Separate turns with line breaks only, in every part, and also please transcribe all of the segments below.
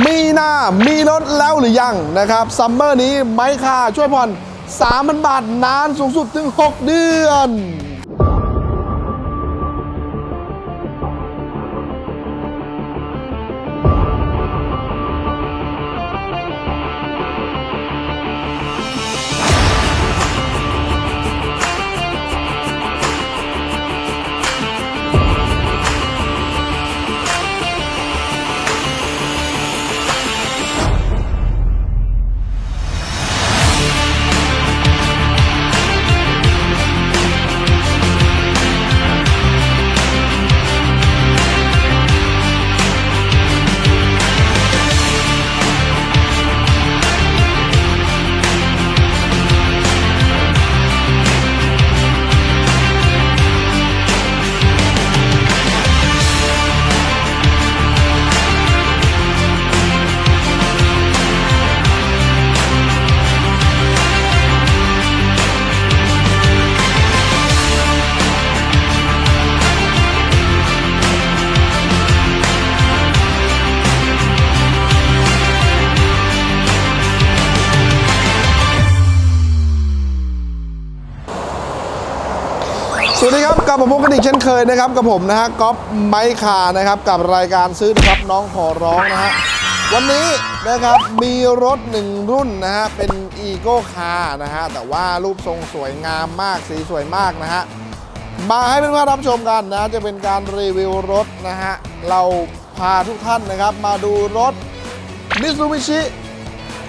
มีหน้ามีรถแล้วหรือยังนะครับซัมเมอร์นี้ไม้ค่าช่วยผ่อน 3,000 บาทนานสูงสุดถึง 6 เดือน อีกเช่นเคยนะครับกับผมนะฮะก๊อฟไมค์คานะครับกับรายการซื้อนะครับน้องขอร้องนะฮะวันนี้นะครับมีรถหนึ่งรุ่นนะฮะเป็นอีโก้คาร์นะฮะแต่ว่ารูปทรงสวยงามมากสีสวยมากนะฮะมาให้เพื่อนๆรับชมกันนะจะเป็นการรีวิวรถนะฮะเราพาทุกท่านนะครับมาดูรถ Mitsubishi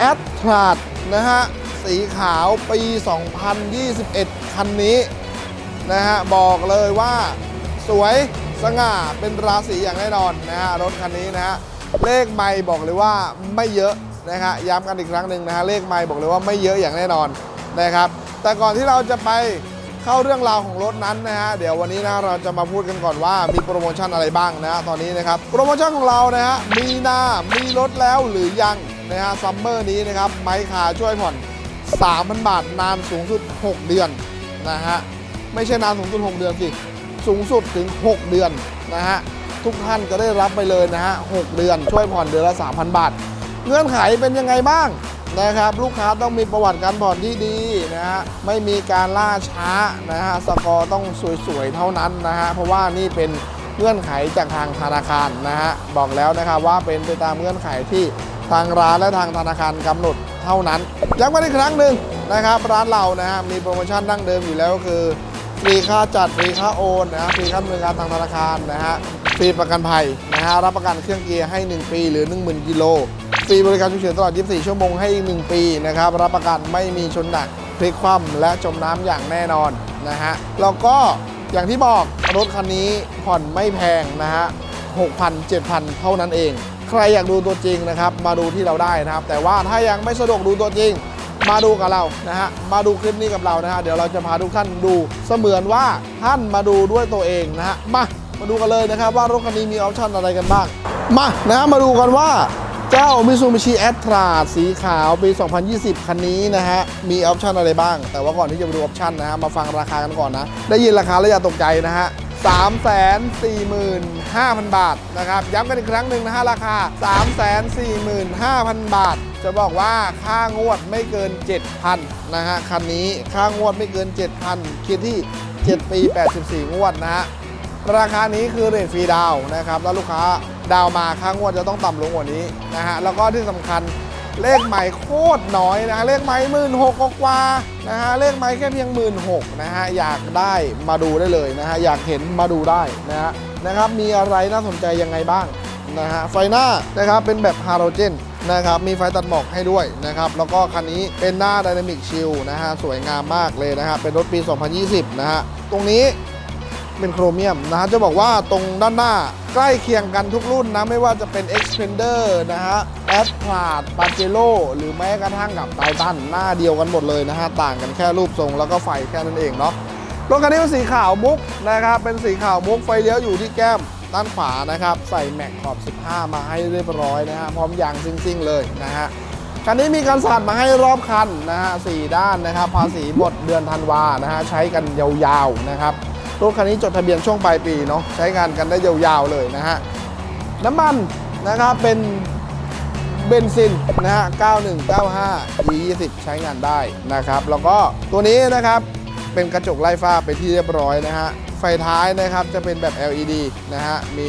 a t t r a นะฮะสีขาวปี 2021 คันนี้ นะฮะบอกเลยว่าสวยสง่าเป็นราศีอย่างแน่นอนนะฮะรถคันนี้นะฮะเลขไม่บอกเลยว่าไม่เยอะนะฮะย้ำกันอีกครั้งหนึ่งนะฮะเลขไม่บอกเลยว่าไม่เยอะอย่างแน่นอนนะครับ แต่ก่อนที่เราจะไปเข้าเรื่องราวของรถนั้นนะฮะเดี๋ยววันนี้นะเราจะมาพูดกันก่อนว่ามีโปรโมชั่นอะไรบ้างนะฮะตอนนี้นะครับโปรโมชั่นของเรานะฮะมีหน้ามีรถแล้วหรือยังนะฮะซัมเมอร์นี้นะครับไมค์คาช่วยผ่อน 3,000 บาทนานสูงสุด 6 เดือนนะฮะ ไม่ใช่นานสูงสุด 6 เดือนสิ สูงสุดถึง 6 เดือนนะฮะ ทุกท่านจะได้รับไปเลยนะฮะ 6 เดือน ช่วยผ่อนเดือนละ 3,000 บาท เงื่อนไขเป็นยังไงบ้างนะครับ ลูกค้าต้องมีประวัติการผ่อนที่ดีนะฮะ ไม่มีการล่าช้านะฮะ สกอร์ต้องสวยๆ เท่านั้นนะฮะ เพราะว่านี่เป็นเงื่อนไขจากทางธนาคารนะฮะ บอกแล้วนะครับว่าเป็นไปตามเงื่อนไขที่ทางร้านและทางธนาคารกำหนดเท่านั้นย้ำกันอีกครั้งหนึ่งนะครับ ร้านเรานะฮะมีโปรโมชั่นดั้งเดิมอยู่แล้วก็คือ ฟรีค่าจัดฟรีค่าโอนนะฮะฟรีค่าดำเนินการทางธนาคารนะฮะฟรีประกันภัยนะฮะรับประกันเครื่องเกียร์ให้ 1 ปีหรือ 10,000กิโลฟรีบริการฉุกเฉินตลอด 24 ชั่วโมงให้อีก1ปีนะครับรับประกันไม่มีชนหนักพลิกคว่ำและจมน้ำอย่างแน่นอนนะฮะแล้วก็อย่างที่บอกรถคันนี้ผ่อนไม่แพงนะฮะ6,000 7,000 เท่านั้นเอง ใครอยากดูตัวจริงนะครับ มาดูที่เราได้นะครับ แต่ว่าถ้ายังไม่สะดวกดูตัวจริง มาดูกับเรานะฮะมาดูคลิปนี้กับเรานะฮะเดี๋ยวเราจะพาทุกท่านดูเสมือนว่าท่านมาดูด้วยตัวเองนะฮะมามาดูกันเลยนะครับว่ารถคันนี้มีออปชั่นอะไรกันบ้างมานะฮะมาดูกันว่าเจ้า Mitsubishi a t r a สีขาวปี 2020 คันนี้นะฮะ มีออปชั่นอะไรบ้าง แต่ว่าก่อนที่จะไปดูออปชั่นนะฮะ มาฟังราคากันก่อนนะ ได้ยินราคาแล้วอย่าตกใจนะฮะ 345,000 บาทนะครับ ย้ำกันอีกครั้งหนึ่งนะฮะ ราคา 345,000 บาท จะบอกว่าค่างวดไม่เกิน 7,000นะฮะคันนี้ค่างวดไม่เกิน 7,000คิดที่ 7 ปี 84 งวดนะฮะราคานี้คือเรทฟรีดาวนะครับแล้วลูกค้าดาวมาค่างวดจะต้องต่ำลงกว่านี้นะฮะแล้วก็ที่สำคัญเลขใหม่โคตรน้อยนะฮะเลขใหม่หมื่นหกกว่านะฮะเลขใหม่แค่เพียงหมื่นหกนะฮะอยากได้มาดูได้เลยนะฮะอยากเห็นมาดูได้นะฮะนะครับมีอะไรน่าสนใจยังไงบ้างนะฮะไฟหน้านะครับเป็นแบบฮาโลเจน นะครับ มีไฟตัดหมอกให้ด้วยนะครับ แล้วก็คันนี้เป็นหน้า Dynamic Shield นะฮะ สวยงามมากเลยนะฮะ เป็นรถปี 2020 นะฮะ ตรงนี้เป็นโครเมียมนะฮะ จะบอกว่าตรงด้านหน้าใกล้เคียงกันทุกรุ่นนะ ไม่ว่าจะเป็น Xpander นะฮะ a s p a r t p a j e r o หรือแม้กระทั่งกับไททันหน้าเดียวกันหมดเลยนะฮะ ต่างกันแค่รูปทรงแล้วก็ไฟแค่นั้นเองเนาะ รถคันนี้เป็นสีขาวมุกนะครับ เป็นสีขาวมุกไฟเลี้ยวอยู่ที่แก้ม ด้านขวานะครับ ใส่แม็กขอบ 15 มาให้เรียบร้อยนะฮะพร้อมยางซิ่งๆเลยนะฮะคันนี้มีการสั่นมาให้รอบคันนะฮะสี่ด้านนะครับภาษีหมดเดือนธันวานะฮะใช้กันยาวๆนะครับรถคันนี้จดทะเบียนช่วงปลายปีเนาะใช้งานกันได้ยาวๆเลยนะฮะน้ำมันนะครับเป็นเบนซินนะฮะ 9195 E20 ใช้งานได้นะครับ แล้วก็ตัวนี้นะครับเป็นกระจกไล่ฟ้าไปที่เรียบร้อยนะฮะ ฟท้ายนะครับจะเป็นแบบ LED นะฮะมี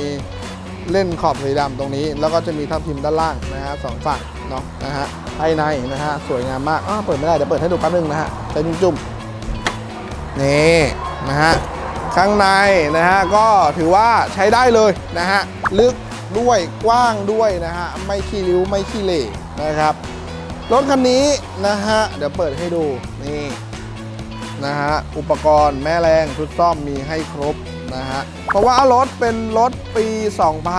เล่นขอบสีดำตรงนี้ แล้วก็จะมีทับทิมด้านล่างนะฮะสองฝั่งเนาะนะฮะภายในนะฮะสวยงามมากอ้าวเปิดไม่ได้เดี๋ยวเปิดให้ดูแป๊บนึงนะฮะใช้จุ่มๆนี่นะฮะข้างในนะฮะก็ถือว่าใช้ได้เลยนะฮะลึกด้วยกว้างด้วยนะฮะไม่ขี้ริ้วไม่ขี้เหร่นะครับรถคันนี้นะฮะเดี๋ยวเปิดให้ดูนี่ นะฮะ อุปกรณ์แม่แรงชุดซ่อมมีให้ครบนะฮะ เพราะว่ารถเป็นรถปี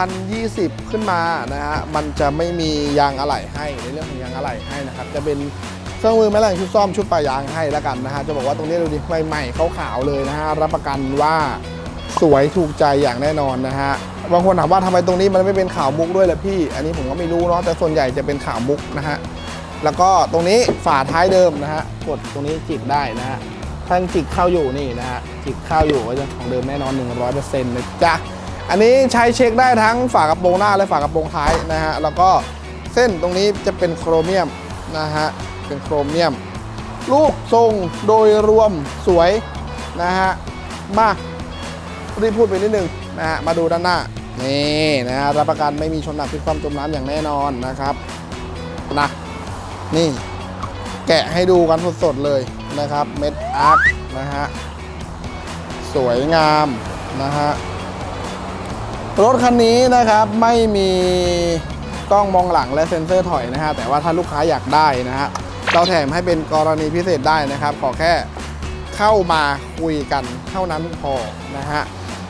2020 ขึ้นมานะฮะ มันจะไม่มียางอะไหล่ให้ในเรื่องของยางอะไหล่ให้นะครับ จะเป็นเครื่องมือแม่แรงชุดซ่อมชุดปะยางให้แล้วกันนะฮะ จะบอกว่าตรงนี้ดูดิใหม่ๆขาวๆเลยนะฮะ รับประกันว่าสวยถูกใจอย่างแน่นอนนะฮะบางคนถามว่าทำไมตรงนี้มันไม่เป็นขาวมุกด้วยล่ะพี่ อันนี้ผมก็ไม่รู้เนาะแต่ส่วนใหญ่จะเป็นขาวมุกนะฮะแล้วก็ตรงนี้ฝาท้ายเดิมนะฮะกดตรงนี้จิกได้นะฮะ ถ้าจิกเข้าอยู่นี่นะฮะจิกเข้าอยู่ก็จะของเดิมแน่นอน 100%นะจ๊ะอันนี้ใช้เช็คได้ทั้งฝากระโปรงหน้าและฝากระโปรงท้ายนะฮะแล้วก็เส้นตรงนี้จะเป็นโครเมียมนะฮะเป็นโครเมียมรูปทรงโดยรวมสวยนะฮะมารีบพูดไปนิดนึงนะฮะมาดูด้านหน้านี่นะฮะรับประกันไม่มีชนหนักพลิกความจมน้ำอย่างแน่นอนนะครับนะนี่แกะให้ดูกันสดๆเลย นะครับ เม็ดอาร์คนะฮะ สวยงามนะฮะ รถคันนี้นะครับไม่มีกล้องมองหลังและเซ็นเซอร์ถอยนะฮะ แต่ว่าถ้าลูกค้าอยากได้นะฮะ เราแถมให้เป็นกรณีพิเศษได้นะครับ ขอแค่เข้ามาคุยกันเท่านั้นพอนะฮะ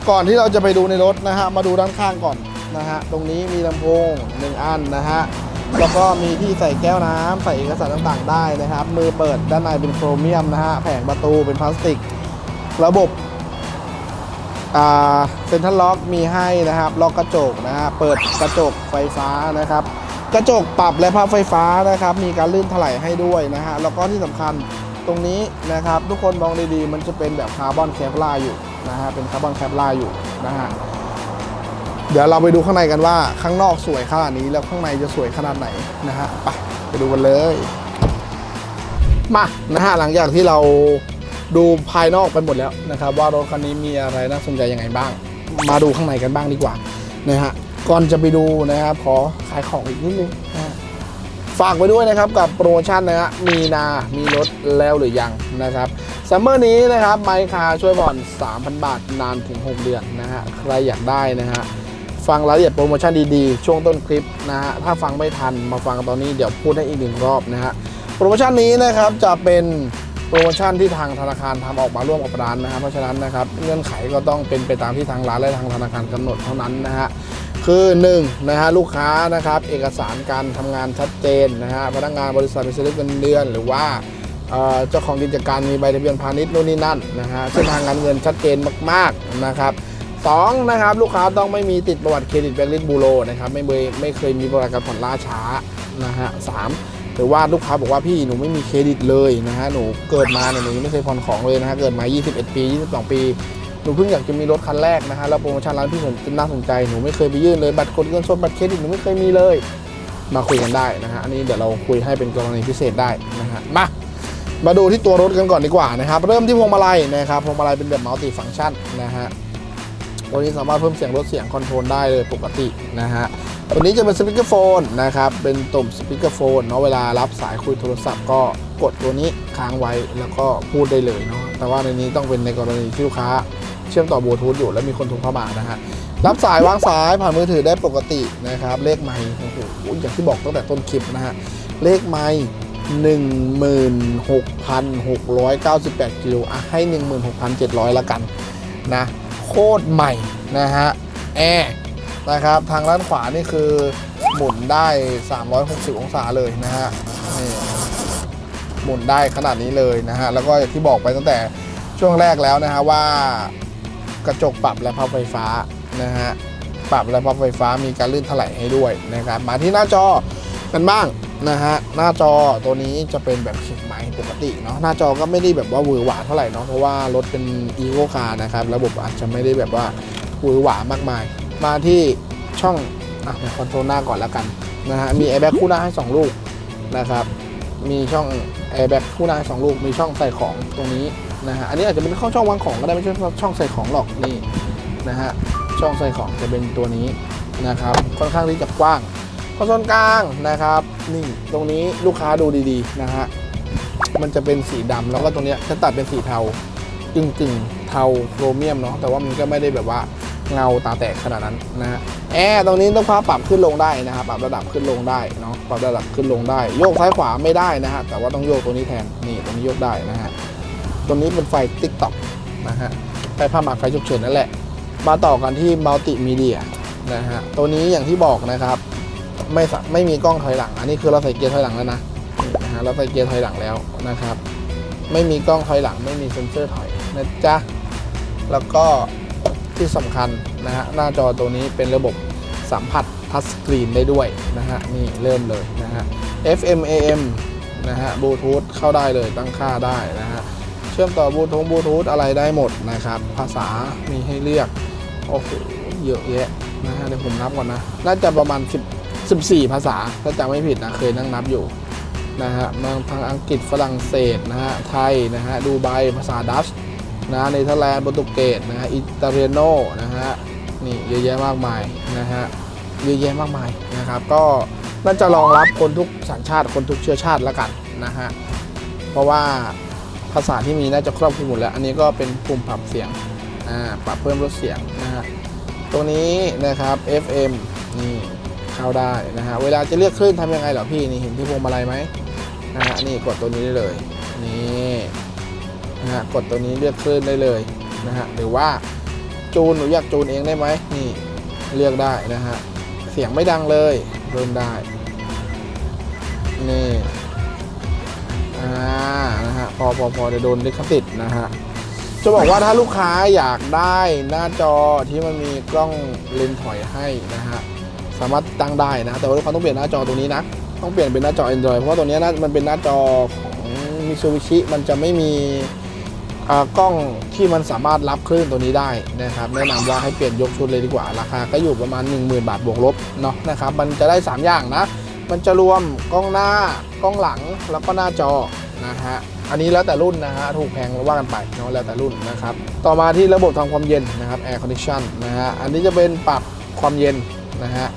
ก่อนที่เราจะไปดูในรถนะฮะ มาดูด้านข้างก่อนนะฮะ ตรงนี้มีลำโพงหนึ่งอันนะฮะ แล้วก็มีที่ใส่แก้วน้ำใส่เอกสารต่างๆ ได้นะครับ มือเปิดด้านในเป็นโครเมียมนะฮะ แผงประตูเป็นพลาสติก ระบบเซ็นทรัลล็อกมีให้นะครับ ล็อกกระจกนะฮะ เปิดกระจกไฟฟ้านะครับ กระจกปรับและพับไฟฟ้านะครับ มีการลื่นถลายให้ด้วยนะฮะ แล้วก็ที่สำคัญตรงนี้นะครับ ทุกคนมองดีๆ มันจะเป็นแบบคาร์บอนแคปลาอยู่นะฮะ เป็นคาร์บอนแคปลาอยู่นะฮะ เดี๋ยวเราไปดูข้างในกันว่าข้างนอกสวยขนาดนี้แล้วข้างในจะสวยขนาดไหนนะฮะไปไปดูกันเลยมานะฮะหลังจากที่เราดูภายนอกไปหมดแล้วนะครับ ว่ารถคันนี้มีอะไรน่าสนใจยังไงบ้าง มาดูข้างในกันบ้างดีกว่านะฮะก่อนจะไปดูนะครับขอขายของอีกนิดนึงฝากไว้ด้วยนะครับกับโปรโมชั่นนะฮะมีนามีรถแล้วหรือยังนะครับซัมเมอร์นี้นะครับไมค์คาช่วยผ่อน 3,000 บาทนานถึง 6 เดือนนะฮะใครอยากได้นะฮะ ฟังรายละเอียดโปรโมชั่นดีๆ ช่วงต้นคลิปนะฮะถ้าฟังไม่ทันมาฟังตอนนี้เดี๋ยวพูดให้อีกหนึ่งรอบนะฮะโปรโมชั่นนี้นะครับจะเป็นโปรโมชั่นที่ทางธนาคารทำออกมาร่วมกับร้านนะฮะเพราะฉะนั้นนะครับเงื่อนไขก็ต้องเป็นไปตามที่ทางร้านและทางธนาคารกำหนดเท่านั้นนะฮะคือ1นะฮะลูกค้านะครับเอกสารการทำงานชัดเจนนะฮะพนักงานบริษัทมีสลิปเงินเดือน หรือว่าเอ่อเจ้าของกิจการมีใบทะเบียนพาณิชย์นู่นนี่นั่นนะฮะเส้นทางการเงินชัดเจนมากๆนะครับ สองนะครับลูกค้าต้องไม่มีติดประวัติเครดิตแบงก์ลิสบูโรนะครับไม่เคยไม่เคยมีประวัติการผ่อนล่าช้านะฮะสามหรือว่าลูกค้าบอกว่าพี่หนูไม่มีเครดิตเลยนะฮะหนูเกิดมาเนี่ยหนูยังไม่เคยผ่อนของเลยนะฮะเกิดมา 21 ปี 22 ปีหนูเพิ่งอยากจะมีรถคันแรกนะฮะแล้วโปรโมชั่นร้านพี่ผมน่าสนใจหนูไม่เคยไปยื่นเลยบัตรกดเงินสดบัตรเครดิตหนูไม่เคยมีเลย มาคุยกันได้นะฮะอันนี้เดี๋ยวเราคุยให้เป็นกรณีพิเศษได้นะฮะมามาดูที่ตัวรถกันก่อนดีกว่านะครับ เริ่มที่พวงมาลัยนะครับพวงมาลัยเป็นแบบมัลติฟังก์ชันนะฮะ ตัวนี้สามารถเพิ่มเสียงลดเสียงคอนโทรลได้เลยปกตินะฮะตัวนี้จะเป็นสปีกเกอร์โฟนนะครับ เป็นตุ่มสปีกเกอร์โฟนเนาะเวลารับสายคุยโทรศัพท์ก็กดตัวนี้ค้างไว้แล้วก็พูดได้เลยเนาะแต่ว่าในนี้ต้องเป็นในกรณีที่ลูกค้าเชื่อมต่อบลูทูธอยู่แล้วมีคนโทรเข้ามานะฮะรับสายวางสายผ่านมือถือได้ปกตินะครับ เลขไมค์โอ้โหอย่างที่บอกตั้งแต่ต้นคลิปนะฮะเลขไมค์16,698กิโลอะให้ 16,700ละกันนะ โคตรใหม่นะฮะแอร์นะครับทางด้านขวานี่คือหมุนได้ 360 องศาเลยนะฮะนี่หมุนได้ขนาดนี้เลยนะฮะแล้วก็อย่างที่บอกไปตั้งแต่ช่วงแรกแล้วนะฮะว่ากระจกปรับและพับไฟฟ้านะฮะปรับและพับไฟฟ้ามีการลื่นถลายให้ด้วยนะครับมาที่หน้าจอกันบ้าง นะฮะหน้าจอตัวนี้จะเป็นแบบเข็มไม้ปกติเนาะหน้าจอก็ไม่ได้แบบว่าหวือหวาเท่าไหร่เนาะเพราะว่ารถเป็นอีโ c คาร์นะครับระบบอาจจะไม่ได้แบบว่าหวือหวามากมาย มาที่ช่องอะคอนโซลหน้าก่อนแล้วกันนะฮะมีแอร์แบ็กคู่หน้าให้ 2 ลูกนะครับมีช่องแอร์แบ็กคู่หน้าให้สองลูกมีช่องใส่ของตรงนี้นะฮะอันนี้อาจจะเป็นข้าช่องวางของก็ได้ไม่ใช่ช่องใส่ของหรอกนี่นะฮะช่องใส่ของจะเป็นตัวนี้นะครับค่อนข้างที่จะกว้าง คอนโซลกลางนะครับ นี่ตรงนี้ลูกค้าดูดีๆนะฮะมันจะเป็นสีดำแล้วก็ตรงเนี้ยจะตัดเป็นสีเทากึ่งกึ่งๆเทาโครเมียมเนาะแต่ว่ามันก็ไม่ได้แบบว่าเงาตาแตกขนาดนั้นนะฮะแอร์ตรงนี้ต้องพาปรับขึ้นลงได้นะครับปรับระดับขึ้นลงได้เนาะปรับระดับขึ้นลงได้ โยกซ้ายขวาไม่ได้นะฮะแต่ว่าต้องโยกตัวนี้แทนนี่ตรงนี้โยกได้นะฮะตรงนี้เป็นไฟติ๊กต็อกนะฮะไฟผ้าหมักไฟฉุกเฉินนั่นแหละ มาต่อกันที่มัลติมีเดียนะฮะตัวนี้อย่างที่บอกนะครับ ไม่สไม่มีกล้องถอยหลัง อันนี้คือเราใส่เกียร์ถอยหลังแล้วนะนะฮะเราใส่เกียร์ถอยหลังแล้วนะครับ ไม่มีกล้องถอยหลัง ไม่มีเซ็นเซอร์ถอยนะจ๊ะแล้วก็ที่สำคัญนะฮะหน้าจอตัวนี้เป็นระบบสัมผัสทัชสกรีนได้ด้วยนะฮะนี่เริ่มเลยนะฮะ FM AM นะฮะบลูทูธเข้าได้เลยตั้งค่าได้นะฮะเชื่อมต่อบลูทูธบลูทูธอะไรได้หมดนะครับ ภาษามีให้เลือกโอ้โหเยอะแยะนะฮะเดี๋ยวผมนับก่อนนะ น่าจะประมาณ10 14 ภาษาถ้าจำไม่ผิดนะเคยนั่งนับอยู่นะฮะมาทางอังกฤษฝรั่งเศสนะฮะไทยนะฮะดูไบภาษาดัชนะเนเธอร์แลนด์โปรตุเกสนะฮะอิตาเลียโนนะฮะนี่เยอะแยะมากมายนะฮะเยอะแยะมากมายนะครับก็น่าจะรองรับคนทุกสัญชาติคนทุกเชื้อชาติแล้วกันนะฮะเพราะว่าภาษาที่มีน่าจะครอบคลุมหมดแล้ว อันนี้ก็เป็นปุ่มปรับเสียงอ่าปรับเพิ่มลดเสียงนะฮะตรงนี้นะครับ FM นี่ เข้าได้นะฮะเวลาจะเลือกคลื่นทำยังไงเหรอพี่นี่เห็นที่พวงมาลัยไหมนะฮะนี่กดตัวนี้ได้เลยนี่นะฮะกดตัวนี้เลือกคลื่นได้เลยนะฮะหรือว่าจูนหนูอยากจูนเองได้ไหมนี่เลือกได้นะฮะเสียงไม่ดังเลยเพิ่มได้นี่อ่านะฮะพอพอพอจะโดนลิขสิทธิ์นะฮะจะบอกว่าถ้าลูกค้าอยากได้หน้าจอที่มันมีกล้องเลนส์ถอยให้นะฮะ สามารถตั้งได้นะ แต่ว่าลูกค้าต้องเปลี่ยนหน้าจอตัวนี้นะ ต้องเปลี่ยนเป็นหน้าจอ Android เพราะว่าตัวนี้นะมันเป็นหน้าจอของมิซูบิชิมันจะไม่มีอ่ากล้องที่มันสามารถรับคลื่นตัวนี้ได้นะครับแนะนำว่าให้เปลี่ยนยกชุดเลยดีกว่า ราคาก็อยู่ประมาณ 10,000 บาทบวกลบเนาะนะครับมันจะได้ 3 อย่างนะ มันจะรวมกล้องหน้ากล้องหลังแล้วก็หน้าจอนะฮะอันนี้แล้วแต่รุ่นนะฮะถูกแพงว่ากันไปเนาะแล้วแต่รุ่นนะครับต่อมาที่ระบบทำความเย็นนะครับ air condition นะฮะอันนี้จะเป็นปรับความเย็นนะฮะ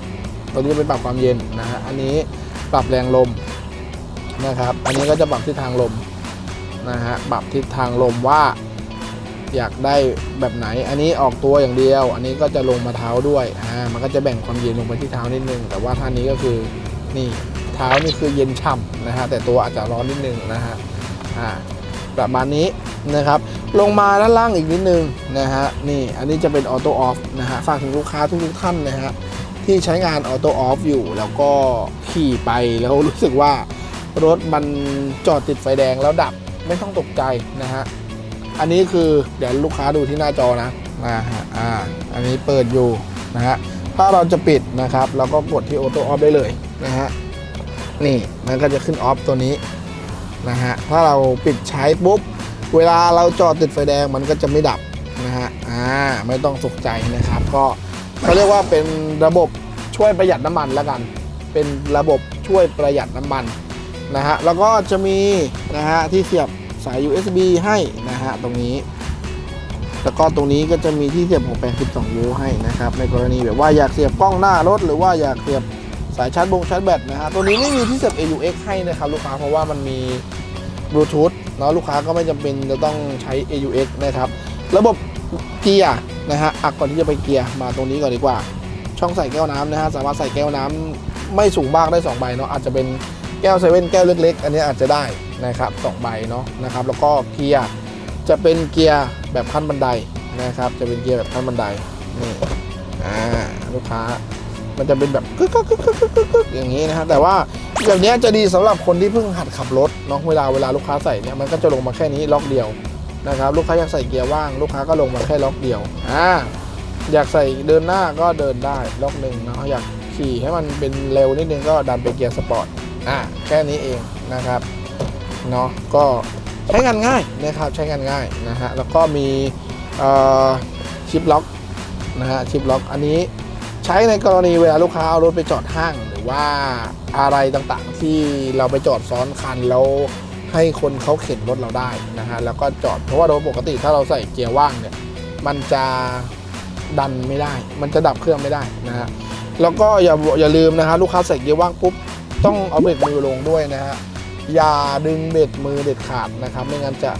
ตัวนี้เป็นปรับความเย็นนะฮะอันนี้ปรับแรงลมนะครับ อันนี้ก็จะปรับทิศทางลมนะฮะปรับทิศทางลมว่าอยากได้แบบไหน อันนี้ออกตัวอย่างเดียว อันนี้ก็จะลงมาเท้าด้วยอ่ามันก็จะแบ่งความเย็นลงไปที่เท้านิดนึง แต่ว่าท่านี้ก็คือนี่เท้านี่คือเย็นฉ่ำนะฮะแต่ตัวอาจจะร้อนนิดนึงนะฮะอ่าประมาณนี้นะครับลงมาด้านล่างอีกนิดนึงนะฮะนี่อันนี้จะเป็นออโต้ออฟนะฮะฝากถึงลูกค้าทุกๆท่านนะฮะ ที่ใช้งานออโต้ออฟอยู่ แล้วก็ขี่ไปแล้วรู้สึกว่ารถมันจอดติดไฟแดงแล้วดับไม่ต้องตกใจนะฮะ อันนี้คือเดี๋ยวลูกค้าดูที่หน้าจอนะนะฮะอ่าอันนี้เปิดอยู่นะฮะถ้าเราจะปิดนะครับเราก็กดที่ออโต้ออฟได้เลยนะฮะนี่มันก็จะขึ้นออฟตัวนี้นะฮะถ้าเราปิดใช้ปุ๊บ เวลาเราจอดติดไฟแดงมันก็จะไม่ดับนะฮะอ่าไม่ต้องตกใจนะครับ ก็ เขาเรียกว่าเป็นระบบช่วยประหยัดน้ำมันแล้วกัน เป็นระบบช่วยประหยัดน้ำมันนะฮะแล้วก็จะมีนะฮะที่เสียบสาย USB ให้นะฮะตรงนี้ แล้วก็ตรงนี้ก็จะมีที่เสียบของแปลง12โวลต์ให้นะครับในกรณีแบบว่าอยากเสียบกล้องหน้ารถหรือว่าอยากเสียบสายชาร์จบงชาร์จแบตนะฮะตัวนี้ไม่มีที่เสียบ AUX ให้นะครับลูกค้าเพราะว่ามันมีบลูทูธเนาะลูกค้าก็ไม่จำเป็นจะต้องใช้ AUX นะครับ ระบบเกียร์ นะฮะอะก่อนที่จะไปเกียร์มาตรงนี้ก่อนดีกว่า ช่องใส่แก้วน้ำนะฮะสามารถใส่แก้วน้ำไม่สูงมากได้สองใบเนาะอาจจะเป็นแก้วเซเว่นแก้วเล็กๆ อันนี้อาจจะได้นะครับสองใบเนาะนะครับ แล้วก็เกียร์จะเป็นเกียร์แบบขั้นบันไดนะครับ จะเป็นเกียร์แบบขั้นบันไดนี่อ่าลูกค้ามันจะเป็นแบบกึกกึกกึกกึกกึกกึกอย่างนี้นะฮะแต่ว่าแบบนี้จะดีสำหรับคนที่เพิ่งหัดขับรถเนาะเวลาเวลาลูกค้าใส่เนี่ยมันก็จะลงมาแค่นี้ล็อกเดียว นะครับลูกค้าอยากใส่เกียร์ว่างลูกค้าก็ลงมาแค่ล็อกเดียวอ่าอยากใส่เดินหน้าก็เดินได้ล็อกหนึ่งเนาะอยากขี่ให้มันเป็นเร็วนิดนึงก็ดันไปเกียร์สปอร์ตอะแค่นี้เองนะครับเนาะก็ใช้งานง่ายนะครับใช้งานง่ายนะฮะแล้วก็มีชิปล็อกนะฮะชิปล็อก อันนี้ใช้ในกรณีเวลาลูกค้าเอารถไปจอดห้าง หรือว่าอะไรต่างๆ ที่เราไปจอดซ้อนคันแล้ว ให้คนเขาเข็นรถเราได้นะฮะแล้วก็จอดเพราะว่าโดยปกติถ้าเราใส่เกียร์ว่างเนี่ยมันจะดันไม่ได้ มันจะดับเครื่องไม่ได้นะฮะแล้วก็อย่าอย่าลืมนะฮะลูกค้าใส่เกียร์ว่างปุ๊บต้องเอาเบรกมือลงด้วยนะฮะอย่าดึงเบรกมือเด็ดขาดนะครับ ไม่งั้นจะ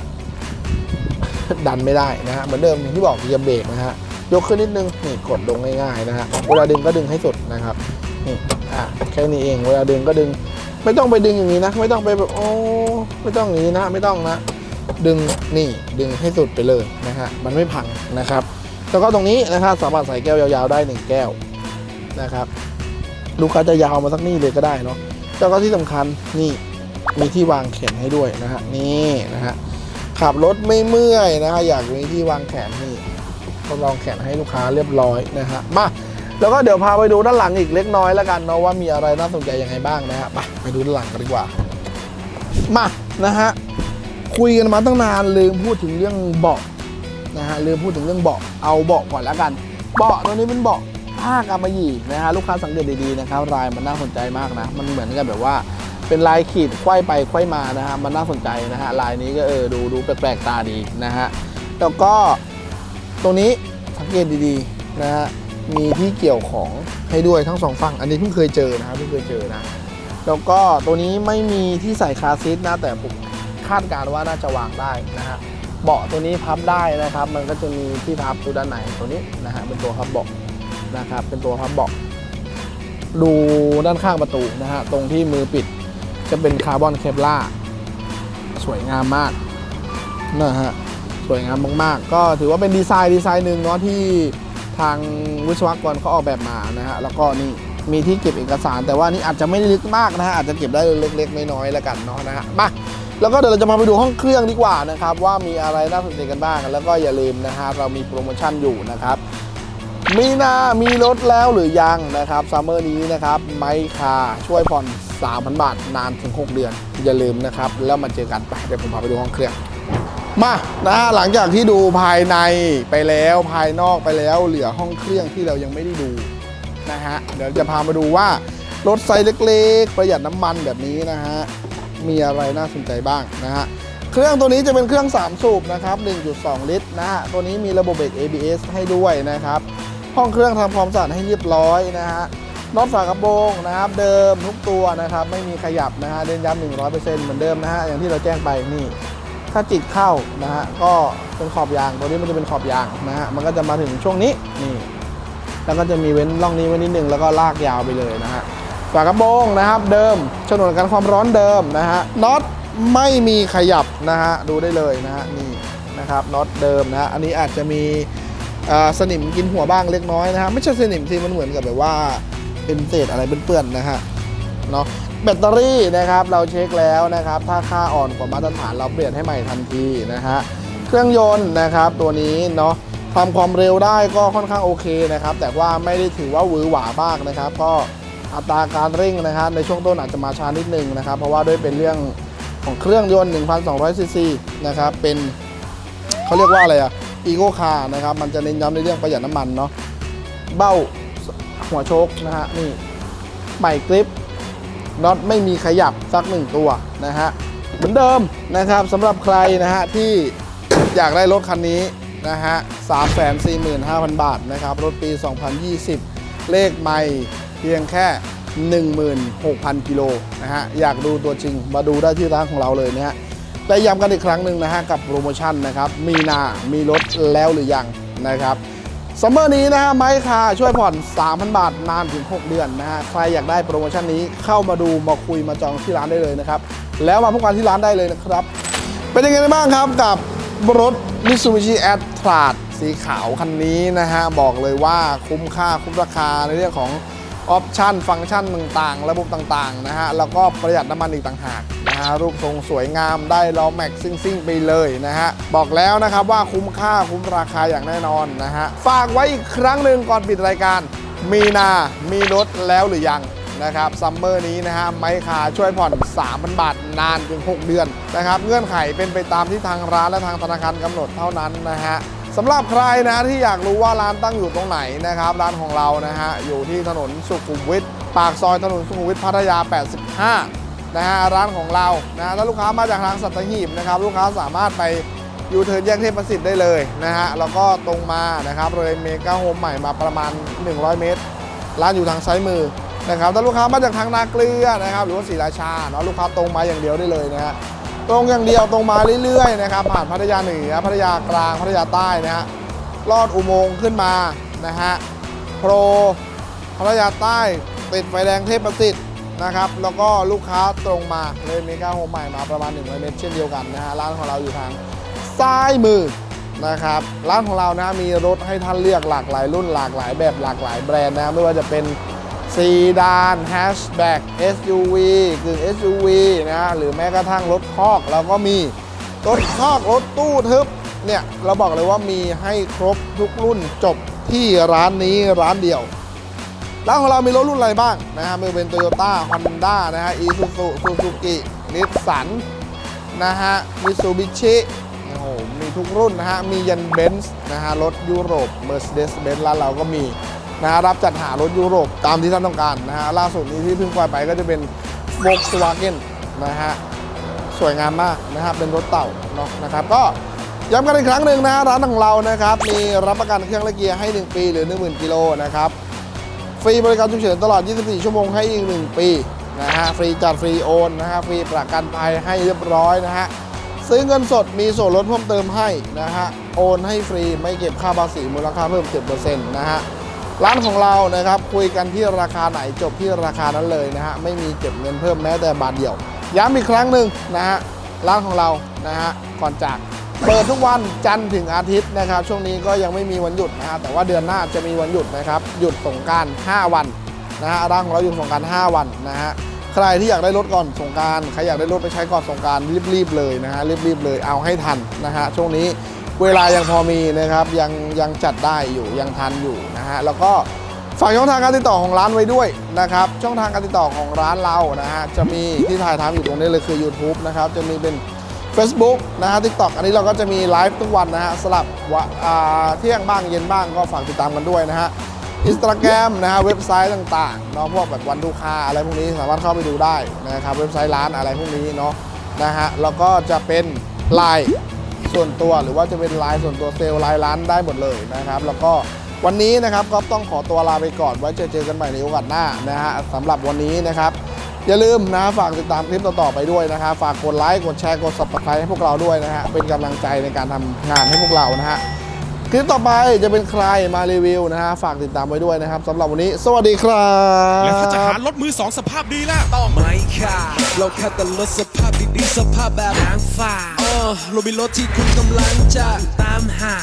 ดันไม่ได้นะฮะเหมือนเดิมที่บอกเหยียบเบรกนะฮะยกขึ้นนิดนึงนี่กดลงง่ายๆนะฮะเวลาดึงก็ดึงให้สุดนะครับนี่อะแค่นี้เอง เวลาดึงก็ดึง ไม่ต้องไปดึงอย่างนี้นะ ไม่ต้องไปแบบโอ้ไม่ต้องอย่างนี้นะ ไม่ต้องนะ ดึงนี่ดึงให้สุดไปเลยนะฮะมันไม่พังนะครับ แล้วก็ตรงนี้นะครับสามารถใส่แก้วยาวๆได้หนึ่งแก้วนะครับ ลูกค้าจะยาวมาสักนี่เลยก็ได้เนาะแล้วก็ที่สำคัญนี่มีที่วางแขนให้ด้วยนะฮะนี่นะฮะขับรถไม่เมื่อยนะฮะอยากมีที่วางแขนนี่ทดลองแขนให้ลูกค้าเรียบร้อยนะฮะมา แล้วก็เดี๋ยวพาไปดูด้านหลังอีกเล็กน้อยแล้วกันเนาะว่ามีอะไรน่าสนใจยังไงบ้างนะฮะไปไปดูด้านหลังกันดีกว่า มานะฮะคุยกันมาตั้งนานลืมพูดถึงเรื่องเบาะนะฮะลืมพูดถึงเรื่องเบาะเอาเบาะก่อนแล้วกัน เบาะตัวนี้เป็นเบาะผ้ากำมะหยี่นะฮะลูกค้าสังเกตดีๆนะครับลายมันน่าสนใจมากนะ มันเหมือนกับแบบว่าเป็นลายขีดไขว้ไปไขว้มานะฮะมันน่าสนใจนะฮะลายนี้ก็เออดูดูแปลกๆตาดีนะฮะแล้วก็ตรงนี้สังเกตดีๆนะฮะ มีที่เกี่ยวของให้ด้วยทั้งสองฝั่ง อันนี้เพิ่งเคยเจอนะครับเพิ่งเคยเจอนะ แล้วก็ตัวนี้ไม่มีที่ใส่คาซีทนะ แต่ผมคาดการณ์ว่าน่าจะวางได้นะฮะเบาะตัวนี้พับได้นะครับ มันก็จะมีที่พับตัวด้านในตัวนี้นะฮะเป็นตัวพับเบาะนะครับ เป็นตัวพับเบาะดูด้านข้างประตูนะฮะตรงที่มือปิดจะเป็นคาร์บอนเคปลาสวยงามมากนะฮะสวยงามมากๆ ก็ถือว่าเป็นดีไซน์ดีไซน์หนึ่งเนาะที่ ทางวิศวกรเขาออกแบบมานะฮะแล้วก็นี่มีที่เก็บเอกสาร แต่ว่านี่อาจจะไม่ลึกมากนะฮะอาจจะเก็บได้เล็กๆน้อยๆแล้วกันเนาะนะฮะมาแล้วก็เดี๋ยวเราจะมาไปดูห้องเครื่องดีกว่านะครับว่ามีอะไรน่าสนใจกันบ้าง แล้วก็อย่าลืมนะฮะเรามีโปรโมชั่นอยู่นะครับมีนา มีรถแล้วหรือยังนะครับซัมเมอร์นี้นะครับไมคาช่วยผ่อน 3,000 บาท นานถึง 6 เดือน อย่าลืมนะครับ แล้วมาเจอกันไปเดี๋ยวผมพาไปดูห้องเครื่อง มานะฮะหลังจากที่ดูภายในไปแล้วภายนอกไปแล้วเหลือห้องเครื่องที่เรายังไม่ได้ดูนะฮะเดี๋ยวจะพามาดูว่ารถไซส์เล็กๆ ประหยัดน้ำมันแบบนี้นะฮะมีอะไรน่าสนใจบ้างนะฮะเครื่องตัวนี้จะเป็นเครื่อง 3 สูบนะครับ 1.2 ลิตรนะฮะตัวนี้มีระบบเบรก ABS ให้ด้วยนะครับห้องเครื่องทำความสะอาดให้เรียบร้อยนะฮะน็อตฝากระโปรงนะครับเดิมทุกตัวนะครับไม่มีขยับนะฮะเน้นย้ำ100%เหมือนเดิมนะฮะอย่างที่เราแจ้งไปนี่ ถ้าจิตเข้านะฮะก็เป็นขอบยางตัวนี้มันจะเป็นขอบยางนะฮะมันก็จะมาถึงช่วงนี้นี่แล้วก็จะมีเว้นร่องนี้ไว้นิดนึงแล้วก็ลากยาวไปเลยนะฮะฝากระโปรงนะครับ เดิมฉนวนกันความร้อนเดิมนะฮะน็อตไม่มีขยับนะฮะดูได้เลยนะฮะนี่นะครับน็อตเดิมนะฮะอันนี้อาจจะมีสนิมกินหัวบ้างเล็กน้อยนะฮะไม่ใช่สนิมที่มันเหมือนกับแบบว่าเป็นเศษอะไรเปื้อนๆนะฮะเนาะ แบตเตอรี่นะครับเราเช็คแล้วนะครับ ถ้าค่าอ่อนกว่ามาตรฐานเราเปลี่ยนให้ใหม่ทันทีนะฮะเครื่องยนต์นะครับตัวนี้เนาะทำความเร็วได้ก็ค่อนข้างโอเคนะครับ แต่ว่าไม่ได้ถือว่าหวือหวามากนะครับก็อัตราการเร่งนะครับในช่วงต้นอาจจะมาช้านิดนึงนะครับ เพราะว่าด้วยเป็นเรื่องของเครื่องยนต์ 1,200ซีซีนะครับเป็นเขาเรียกว่าอะไรอะอีโกคาร์นะครับ มันจะเน้นย้ำในเรื่องประหยัดน้ำมันเนาะเบ้าหัวโชคนะฮะนี่ใหม่กริป น็อตไม่มีขยับสักหนึ่งตัวนะฮะเหมือนเดิมนะครับสำหรับใครนะฮะที่อยากได้รถคันนี้นะฮะ345,000 บาทนะครับ รถปี 2020 เลขไม่เพียงแค่ 16,000 กิโลนะฮะ อยากดูตัวจริงมาดูได้ที่ร้านของเราเลยนะฮะได้ย้ำกันอีกครั้งหนึ่งนะฮะกับโปรโมชั่นนะครับ มีนา มีรถแล้วหรือยังนะครับ ซัมเมอร์นี้นะฮะไมค์คาช่วยผ่อน 3,000 บาทนานถึง 6 เดือนนะฮะใครอยากได้โปรโมชั่นนี้เข้ามาดูมาคุยมาจองที่ร้านได้เลยนะครับแล้วมาพบกันที่ร้านได้เลยนะครับ เป็นยังไงบ้างครับกับรถ Mitsubishi a t t r a สีขาวคันนี้นะฮะบอกเลยว่าคุ้มค่าคุ้มราคาในเรื่องของ ออปชันฟังก์ชันต่างๆ ระบบต่างๆนะฮะแล้วก็ประหยัดน้ำมันอีกต่างหากนะฮะรูปทรงสวยงามได้ล้อแม็กซิ่งๆไปเลยนะฮะบอกแล้วนะครับว่าคุ้มค่าคุ้มราคาอย่างแน่นอนนะฮะฝากไว้อีกครั้งหนึ่งก่อนปิดรายการ มีนามีรถแล้วหรือยังนะครับซัมเมอร์นี้นะฮะไมค์คาช่วยผ่อน 3,000 บาท นานถึง 6 เดือนนะครับเงื่อนไขเป็นไปตามที่ทางร้านและทางธนาคารกำหนดเท่านั้นนะฮะ สำหรับใครนะที่อยากรู้ว่าร้านตั้งอยู่ตรงไหนนะครับ ร้านของเรานะฮะอยู่ที่ถนนสุขุมวิทปากซอยถนนสุขุมวิทพัทยา 85 นะฮะร้านของเรานะฮะถ้าลูกค้ามาจากทางสัตหีบนะครับ ลูกค้าสามารถไปยูเทิร์นแยกเทพประสิทธิ์ได้เลยนะฮะแล้วก็ตรงมานะครับเลยเมกาโฮมใหม่มาประมาณ 100 เมตร ร้านอยู่ทางซ้ายมือนะครับถ้าลูกค้ามาจากทางนาเกลือนะครับหรือว่าศรีราชาเนาะลูกค้าตรงมาอย่างเดียวได้เลยนะฮะ ตรงอย่างเดียวตรงมาเรื่อยๆนะครับผ่านพัทยาเหนือพัทยากลางพัทยาใต้นะฮะลอดอุโมงค์ขึ้นมานะฮะโปรพัทยาใต้ติดไฟแดงเทพประสิทธิ์นะครับแล้วก็ลูกค้าตรงมาเลยเมกาโฮมใหม่มาประมาณ 100 เมตรเช่นเดียวกันนะฮะร้านของเราอยู่ทางซ้ายมือนะครับร้านของเรานะมีรถให้ท่านเลือกหลากหลายรุ่นหลากหลายแบบหลากหลายแบรนด์นะไม่ว่าจะเป็น ซีดานแฮชแบ็ก SUV กึ่ง SUV นะหรือแม้กระทั่งรถคอกเราก็มีรถคอกรถตู้ทึบเนี่ยเราบอกเลยว่ามีให้ครบทุกรุ่นจบที่ร้านนี้ร้านเดียว ร้านของเรามีรถรุ่นอะไรบ้างนะฮะไม่เป็นโตโยต้าฮอนด้านะฮะอีซูซูซูซูกินิสสันนะฮะมิซูบิชิโอ้โหมีทุกรุ่นนะฮะมียันเบนซ์นะฮะรถยุโรป Mercedes-Benz ร้านเราก็มี นะฮะรับจัดหารถยุโรปตามที่ท่านต้องการนะฮะล่าสุดนี้ที่เพิ่งปล่อยไปก็จะเป็น Volkswagen นะฮะสวยงามมากนะครับเป็นรถเต่าเนาะนะครับ ก็ย้ำกันอีกครั้งหนึ่งนะร้านของเรานะครับ มีรับประกันเครื่องและเกียร์ให้ 1 ปีหรือ 10,000 กิโลนะครับฟรีบริการฉุกเฉินตลอด 24 ชั่วโมงให้อีก 1 ปีนะฮะฟรีจัดฟรีโอนนะฮะฟรีประกันภัยให้เรียบร้อยนะฮะซื้อเงินสดมีส่วนลดเพิ่มเติมให้นะฮะโอนให้ฟรีไม่เก็บค่าภาษีมูลค่าเพิ่ม 7%นะฮะ ร้านของเรานะครับคุยกันที่ราคาไหนจบที่ราคานั้นเลยนะฮะไม่มีเก็บเงินเพิ่มแม้แต่บาทเดียว ย้ำอีกครั้งหนึ่งนะฮะร้านของเรานะฮะก่อนจากเปิดทุกวันจันทร์ถึงอาทิตย์นะครับ ช่วงนี้ก็ยังไม่มีวันหยุดนะฮะแต่ว่าเดือนหน้าจะมีวันหยุดนะครับหยุดสงกราร 5 วันนะฮะร้านของเราหยุดสงกราร 5 วันนะฮะใครที่อยากได้รถก่อนสงการใครอยากได้รถไปใช้ก่อนสงการรีบๆเลยนะฮะรีบๆเลยเอาให้ทันนะฮะช่วงนี้ เวลายังพอมีนะครับยังยังจัดได้อยู่ยังทันอยู่นะฮะแล้วก็ฝากช่องทางการติดต่อของร้านไว้ด้วยนะครับช่องทางการติดต่อของร้านเรานะฮะจะมีที่ถ่ายทำอยู่ตรงนี้เลยคือ YouTube นะครับจะมีเป็น Facebook นะฮะ TikTok อันนี้เราก็จะมีไลฟ์ทุกวันนะฮะสลับวะเที่ยงบ้างเย็นบ้างก็ฝากติดตามกันด้วยนะฮะอินสตาแกรมนะฮะเว็บไซต์ต่างๆเนาะพวกแบบวันดูคาอะไรพวกนี้สามารถเข้าไปดูได้นะครับเว็บไซต์ร้านอะไรพวกนี้เนาะนะฮะแล้วก็จะเป็นไลน์ ส่วนตัวหรือว่าจะเป็นไลน์ส่วนตัวเซลล์ไลน์ร้านได้หมดเลยนะครับ แล้วก็วันนี้นะครับก็ต้องขอตัวลาไปก่อนไว้เจอเจอกันใหม่ในโอกาสหน้านะฮะสำหรับวันนี้นะครับ อย่าลืมนะฝากติดตามคลิปต่อๆไปด้วยนะครับฝากกดไลค์กดแชร์กด subscribe ให้พวกเราด้วยนะฮะเป็นกำลังใจในการทำงานให้พวกเรานะฮะคลิปต่อไปจะเป็นใครมารีวิวนะฮะฝากติดตามไว้ด้วยนะครับสำหรับวันนี้ สวัสดีครับ
แล้วถ้าจะหารถมือสองสภาพดีล่ะ
ต้องไม่ค่ะ เราแค่แต่รถสภาพ ดีสภาพแบบนางฟ้าเออโรบินรถที่คุณกำลังจะตามหา